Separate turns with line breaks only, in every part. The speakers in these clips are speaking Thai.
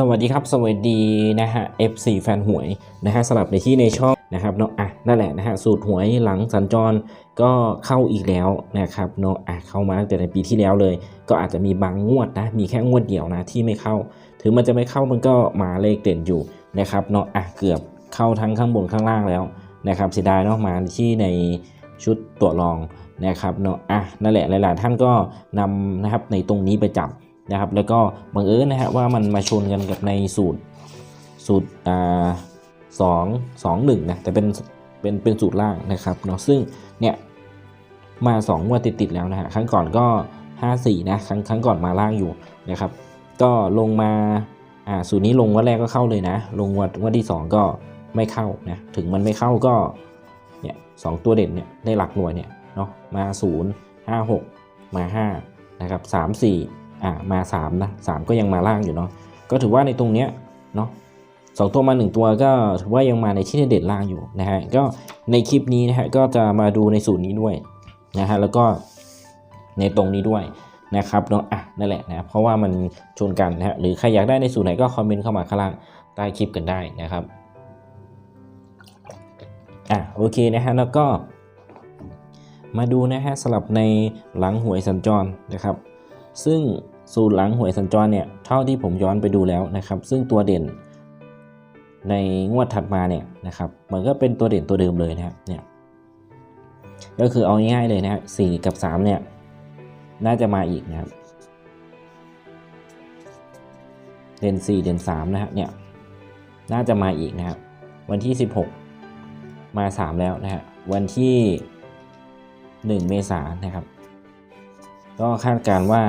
สวัสดีครับ สวัสดีนะฮะ F4 แฟนหวยนะฮะสลับในที่ในช่องนะครับเนาะอะนั่นแหละนะฮะสูตรหวยหลังสัญจรก็เข้าอีกแล้วนะครับเนาะอะเข้ามาตั้งแต่ในปีที่แล้วเลย ก็อาจจะมีบางงวดนะมีแค่งวดเดียวนะที่ไม่เข้า ถึงมันจะไม่เข้ามันก็มาเลขเด่นอยู่นะครับเนาะอะเกือบเข้าทั้งข้างบนข้างล่างแล้วนะครับเสียดายเนาะมาที่ในชุดตัวรองนะครับเนาะอะนั่นแหละหลาย ๆ ท่านก็นำนะครับในตรงนี้ไปจับ นะครับ แล้วก็บังเอิญนะฮะว่ามันมาชนกันกับในสูตรสูตรอ่าสองสองหนึ่งนะแต่เป็นเป็นเป็นสูตรล่างนะครับเนาะซึ่งเนี่ยมา2งวันติดๆแล้วนะฮะครั้งก่อนก็ 54 นะครั้งครั้งก่อนมาล่างอยู่นะครับ ก็ลงมาอ่าสูตรนี้ลงวันแรกก็เข้าเลยนะ ลงวันวันที่ 2 ก็ไม่เข้านะถึงมันไม่เข้าก็เนี่ยสองตัวเด่นเนี่ยได้หลักหน่วยเนี่ยเนาะมา 0 5 6 มา5นะครับ3 4 อ่ามา3นะ3ก็ยังมาล่างอยู่เนาะก็ถือว่าในตรงเนี้ยเนาะสองตัวมา 1 ตัวก็ถือว่ายังมาในที่เด่นล่างอยู่นะฮะก็ในคลิปนี้นะฮะก็จะมาดูในสูตรนี้ด้วยนะฮะแล้วก็ในตรงนี้ด้วยนะครับเนาะอะนั่นแหละนะเพราะว่ามันชนกันนะฮะหรือใครอยากได้ในสูตรไหนก็คอมเมนต์เข้ามาข้างล่างใต้คลิปกันได้นะครับอะโอเคนะฮะแล้วก็มาดูนะฮะสลับในหลังหวยสัญจรนะครับ ซึ่งสูตรหลังหวยสัญจรเนี่ยเท่าที่ผมย้อนไปดูแล้วนะครับ ซึ่งตัวเด่น ในงวดถัดมาเนี่ยนะครับมันก็เป็นตัวเด่นตัวเดิมเลยนะครับเนี่ยก็คือเอาง่ายๆเลยนะฮะสี่กับสามเนี่ยน่าจะมาอีกนะครับ เด่นสี่เด่นสามนะฮะเนี่ยน่าจะมาอีกนะครับ วันที่ 16 มา 3 แล้วนะฮะวันที่ 1 เมษายนนะครับ ก็คาดการ์ว่า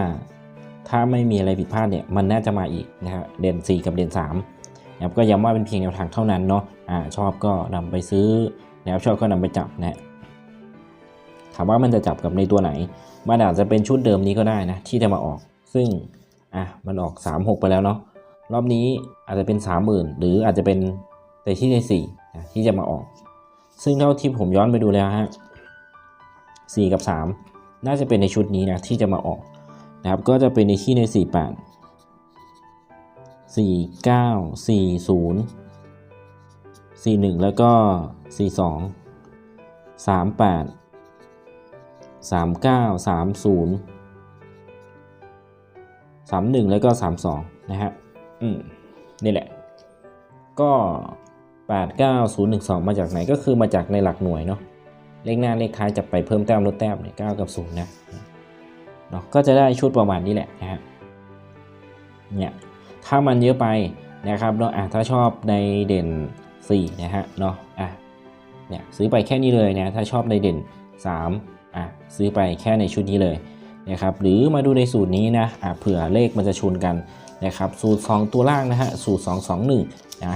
ถ้าไม่มีอะไรผิดพลาดเนี่ยมันน่าจะมาอีกนะครับเด่น4 กับเด่น3นะครับก็ย้ำว่าเป็นเพียงแนวทางเท่านั้นเนาะอ่าชอบก็นำไปซื้อนะครับชอบก็นำไปจับนะฮะถามว่ามันจะจับกับในตัวไหน มันอาจจะเป็นชุดเดิมนี้ก็ได้นะที่จะมาออก ซึ่งอะมันออก 3 6 ไปแล้วเนาะรอบนี้อาจจะเป็น 30,000 หรืออาจจะเป็นแต่ที่ใน4นะที่จะมาออก ซึ่งเท่าที่ผมย้อนไปดูแล้วฮะ4กับ 3 น่าจะเป็นในชุดนี้นะที่จะมาออกนะครับก็จะเป็นในที่ใน 48 49 40 41 แล้วก็ 42 38 39 30 31 แล้วก็ 32 นะฮะ อืม นี่แหละ ก็ 89012 มาจากไหนก็คือมาจากในหลักหน่วยเนาะ เลขหน้าเลขท้ายจะไปเพิ่มแต้มลดแต้มเนี่ยเก้ากับศูนย์นะเนาะก็จะได้ชุดประมาณนี้แหละนะฮะเนี่ยถ้ามันเยอะไปนะครับเนาะอะถ้าชอบในเด่น4นะฮะเนาะอะเนี่ยซื้อไปแค่นี้เลยนะถ้าชอบในเด่น3อะซื้อไปแค่ในชุดนี้เลยนะครับหรือมาดูในสูตรนี้นะอะเผื่อเลขมันจะชนกันนะครับสูตร 2 ตัวล่างนะฮะสูตร 2 2 1นะ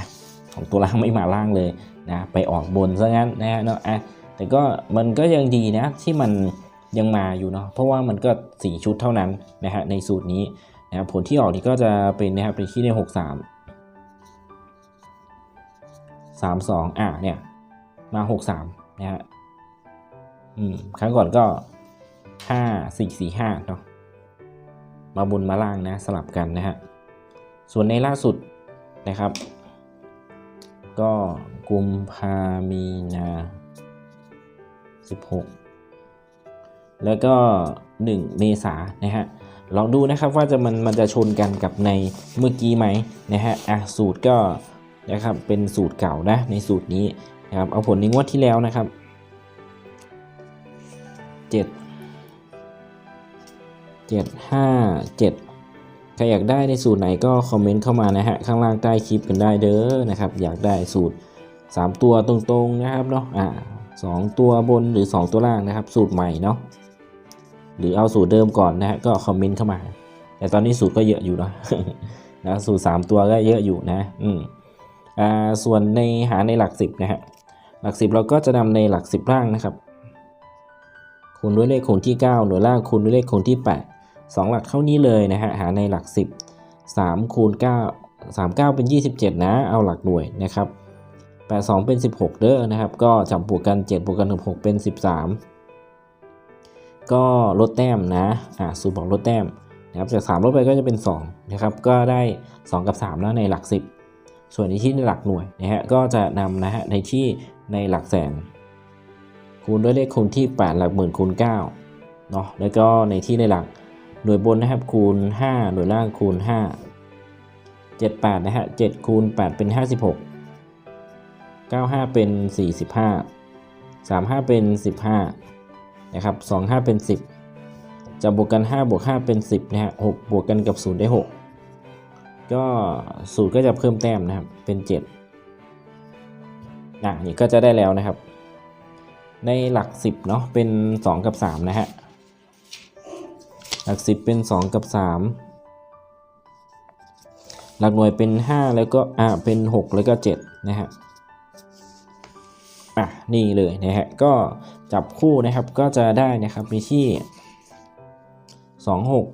ของตัวล่างไม่มาล่างเลยนะไปออกบนซะงั้นนะฮะเนาะอะ แต่ก็มันก็ยังดีนะที่มันยังมาอยู่เนาะเพราะว่ามันก็สี่ชุดเท่านั้นนะฮะในสูตรนี้นะครับผลที่ออกนี่ก็จะเป็นนะครับเป็นที่ในหกสามสามสองอะเนี่ยมาหกสามนะฮะอืมครั้งก่อนก็ห้าสี่สี่ห้าเนาะมาบนมาล่างนะสลับกันนะฮะส่วนในล่าสุดนะครับ ก็กุมภามีนา 16 แล้วก็ 1 เมษานะฮะลองดูนะครับว่าจะมันมันจะชนกันกับในเมื่อกี้ไหมนะฮะอะสูตรก็นะครับเป็นสูตรเก่านะในสูตรนี้นะครับเอาผลในงวดที่แล้วนะครับ 7 7 5 7 ใครอยากได้ในสูตรไหนก็คอมเมนต์เข้ามานะฮะข้างล่างใต้คลิปกันได้เด้อนะครับอยากได้สูตร 3 ตัวตรงๆนะครับเนาะอ่า สองตัวบนหรือ 2 ตัวล่างนะครับ สูตรใหม่เนาะหรือเอาสูตรเดิมก่อนนะฮะก็คอมเมนต์เข้ามา แต่ตอนนี้สูตรก็เยอะอยู่เนาะนะสูตร 3 ตัวก็เยอะอยู่นะอืมอ่าส่วนในหาในหลัก 10นะฮะหลัก 10 เราก็จะนำในหลัก 10ล่างนะครับคูณด้วยเลขคูณที่ 9 หน่วยล่างคูณด้วยเลขคูณที่ 8 2 หลักเท่านี้เลยนะฮะหาในหลัก 10 3คูณ9 3 9 เป็น 27 นะ เอาหลักหน่วยนะครับ 82 เป็น 16 เด้อนะครับ ก็จับบวกกัน 7 บวกกันถึง6เป็น 13 ก็ลดแต้มนะ อ่าสูตรบอกลดแต้มนะครับจาก3ลบไปก็จะเป็น2นะครับ ก็ได้ 2 กับ 3 แล้วในหลัก 10 ส่วนในที่ในหลักหน่วยนะฮะ ก็จะนำนะฮะในที่ในหลักแสน คูณด้วยเลขคูณที่ 8 หลักหมื่นคูณ9เนาะ แล้วก็ในที่ในหลักหน่วยบนนะครับคูณ 5 หน่วยล่างคูณ 5 7 8 นะฮะ7คูณ 8 เป็น 56 95 เป็น 45 35 เป็น 15 นะครับ 25 เป็น 10 จะบวกกัน 5 บวก 5 เป็น 10 นะฮะ 6 บวกกันกับ 0 ได้ 6 ก็สูตรก็จะเพิ่มแต้มนะครับ เป็น 7นะนี่ก็จะได้แล้วนะครับ ในหลัก 10 เนาะเป็น 2 กับ 3 นะฮะ หลัก 10 เป็น 2 กับ 3หลักหน่วยเป็น 5 แล้วก็อ่าเป็น 6 แล้วก็7นะฮะ อะนี่เลยนะฮะก็จับคู่นะครับก็จะได้นะครับมีที่ 26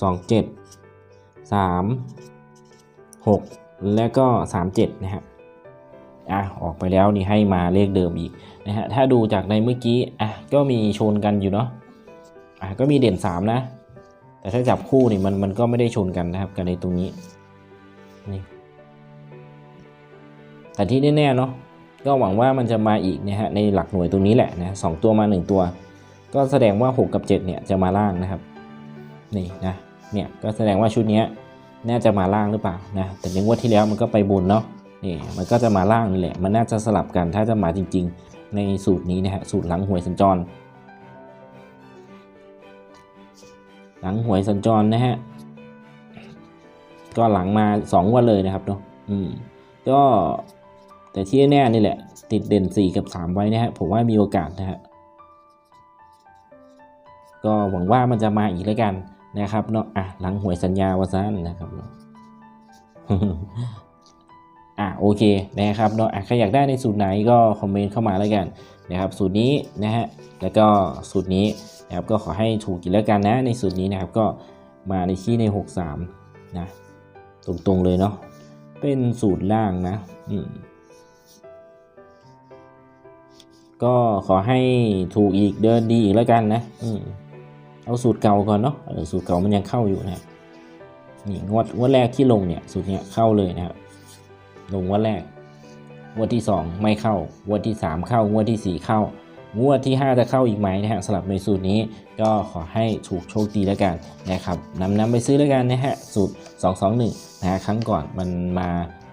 27 3 6 แล้วก็ 37 นะฮะอะออกไปแล้วนี่ให้มาเลขเดิมอีกนะฮะถ้าดูจากในเมื่อกี้อะก็มีชนกันอยู่เนาะอะก็มีเด่น 3 นะ แต่ถ้าจับคู่นี่มันมันก็ไม่ได้ชนกันนะครับกับในตรงนี้นี่แต่ที่แน่ๆเนาะ ก็หวังว่ามันจะมาอีกนะฮะในหลักหน่วยตรงนี้แหละนะสองตัวมา 1 ตัว ก็แสดงว่า 6 กับ 7 เนี่ยจะมาล่างนะครับนี่นะเนี่ยก็แสดงว่าชุดนี้น่าจะมาล่างหรือเปล่านะแต่ในงวดที่แล้วมันก็ไปบนเนาะนี่มันก็จะมาล่างนี่แหละมันน่าจะสลับกันถ้าจะมาจริง ๆ ในสูตรนี้นะฮะสูตรหลังหวยสัญจร หลังหวยสัญจรนะฮะก็หลังมา2งวันเลยนะครับเนาะอืมก็ แต่ที่แน่นี่แหละ ติดเด่น 4 กับ 3 ไว้นะฮะผมว่ามีโอกาสนะฮะก็หวังว่ามันจะมาอีกแล้วกันนะครับเนาะอะหลังหวยสัญญาวาซันนะครับเนาะอะโอเคนะครับเนาะอะใครอยากได้ในสูตรไหนก็คอมเมนต์เข้ามาแล้วกันนะครับ สูตรนี้นะฮะแล้วก็สูตรนี้นะครับก็ขอให้ถูกกินแล้วกันนะ ในสูตรนี้นะครับก็มาในที่ใน 63 นะ ตรงๆเลยเนาะเป็นสูตรล่างนะ อืม ก็ขอให้ถูกอีกเดินดีอีกแล้วกันนะอืมเอาสูตรเก่าก่อนเนาะสูตรเก่ามันยังเข้าอยู่นะนี่งวดงวดแรกที่ลงเนี่ยสูตรเนี้ยเข้าเลยนะครับลงงวดแรกงวดที่ 2 ไม่เข้างวดที่ 3 เข้างวดทีสี่ 4 เข้างวดที่ 5 จะเข้าอีกไหมนะฮะสำหรับในสูตรนี้ก็ขอให้ถูกโชคดีแล้วกันนะครับนำนำไปซื้อแล้วกันนะฮะสูตร 221นะฮะครั้งก่อนมันมา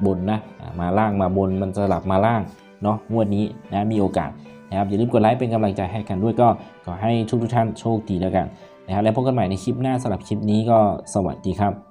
บนนะมาล่างมาบนมันสลับมาล่างเนาะงวดนี้นะมีโอกาส นะครับอย่าลืมกดไลค์เป็นกำลังใจให้กันด้วยก็ขอให้ทุกทุกท่านโชคดีแล้วกันนะครับแล้วพบกันใหม่ในคลิปหน้าสำหรับคลิปนี้ก็สวัสดีครับ